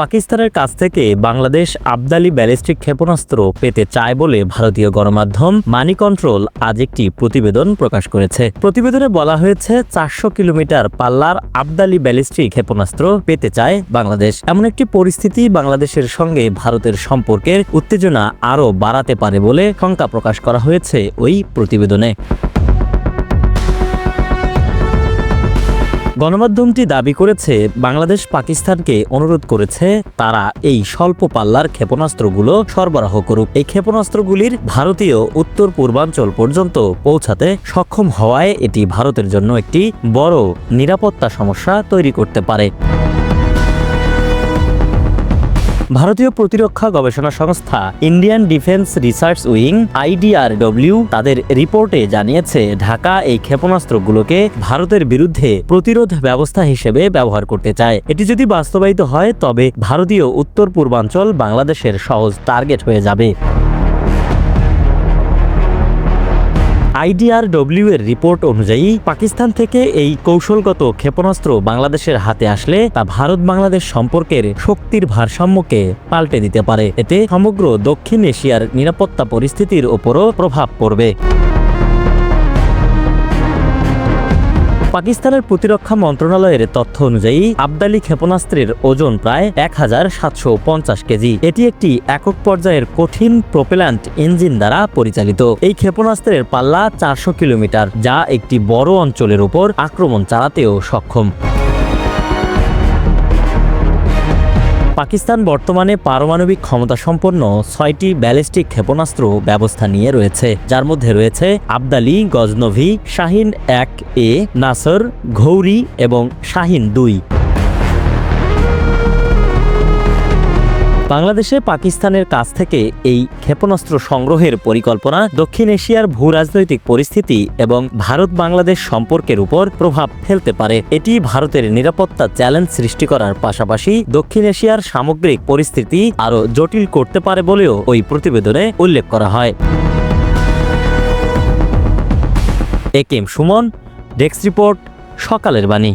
পাকিস্তানের কাছ থেকে বাংলাদেশ আবদালি ব্যালিস্টিক ক্ষেপণাস্ত্র পেতে চায় বলে ভারতীয় গণমাধ্যম মানি কন্ট্রোল আজ একটি প্রতিবেদন প্রকাশ করেছে। প্রতিবেদনে বলা হয়েছে, চারশো কিলোমিটার পাল্লার আবদালি ব্যালিস্টিক ক্ষেপণাস্ত্র পেতে চায় বাংলাদেশ। এমন একটি পরিস্থিতি বাংলাদেশের সঙ্গে ভারতের সম্পর্কের উত্তেজনা আরও বাড়াতে পারে বলে শঙ্কা প্রকাশ করা হয়েছে ওই প্রতিবেদনে। গণমাধ্যমটি দাবি করেছে, বাংলাদেশ পাকিস্তানকে অনুরোধ করেছে, তারা এই স্বল্প পাল্লার ক্ষেপণাস্ত্রগুলো সরবরাহ করুক। এই ক্ষেপণাস্ত্রগুলির ভারতীয় উত্তর পূর্বাঞ্চল পর্যন্ত পৌঁছাতে সক্ষম হওয়ায় এটি ভারতের জন্য একটি বড় নিরাপত্তা সমস্যা তৈরি করতে পারে। ভারতীয় প্রতিরক্ষা গবেষণা সংস্থা Indian defence research wing, IDRW, তাদের রিপোর্টে জানিয়েছে, ঢাকা এই ক্ষেপণাস্ত্রগুলোকে ভারতের বিরুদ্ধে প্রতিরোধ ব্যবস্থা হিসেবে ব্যবহার করতে চায়। এটি যদি বাস্তবায়িত হয়, তবে ভারতীয় উত্তর পূর্বাঞ্চল বাংলাদেশের সহজ টার্গেট হয়ে যাবে। আইডিআরডব্লিউ এর রিপোর্ট অনুযায়ী পাকিস্তান থেকে এই কৌশলগত ক্ষেপণাস্ত্র বাংলাদেশের হাতে আসলে তা ভারত বাংলাদেশ সম্পর্কের শক্তির ভারসাম্যকে পাল্টে দিতে পারে। এতে সমগ্র দক্ষিণ এশিয়ার নিরাপত্তা পরিস্থিতির ওপরও প্রভাব পড়বে। পাকিস্তানের প্রতিরক্ষা মন্ত্রণালয়ের তথ্য অনুযায়ী, আবদালি ক্ষেপণাস্ত্রের ওজন প্রায় এক হাজার সাতশো পঞ্চাশ কেজি। এটি একটি একক পর্যায়ের কঠিন প্রোপেলান্ট ইঞ্জিন দ্বারা পরিচালিত। এই ক্ষেপণাস্ত্রের পাল্লা চারশো কিলোমিটার, যা একটি বড় অঞ্চলের উপর আক্রমণ চালাতেও সক্ষম। পাকিস্তান বর্তমানে পারমাণবিক ক্ষমতা সম্পন্ন ছয়টি ব্যালিস্টিক ক্ষেপণাস্ত্র ব্যবস্থা নিয়ে রয়েছে। যার মধ্যে রয়েছে আবদালি, গজনভি, শাহিন এক এ, নাসর, ঘৌরি এবং শাহিন দুই। বাংলাদেশে পাকিস্তানের কাছ থেকে এই ক্ষেপণাস্ত্র সংগ্রহের পরিকল্পনা দক্ষিণ এশিয়ার ভূ রাজনৈতিক পরিস্থিতি এবং ভারত বাংলাদেশ সম্পর্কের উপর প্রভাব ফেলতে পারে। এটি ভারতের নিরাপত্তা চ্যালেঞ্জ সৃষ্টি করার পাশাপাশি দক্ষিণ এশিয়ার সামগ্রিক পরিস্থিতি আরও জটিল করতে পারে বলেও ওই প্রতিবেদনে উল্লেখ করা হয়। একেম সুমন, ডেস্ক রিপোর্ট, সকালের বাণী।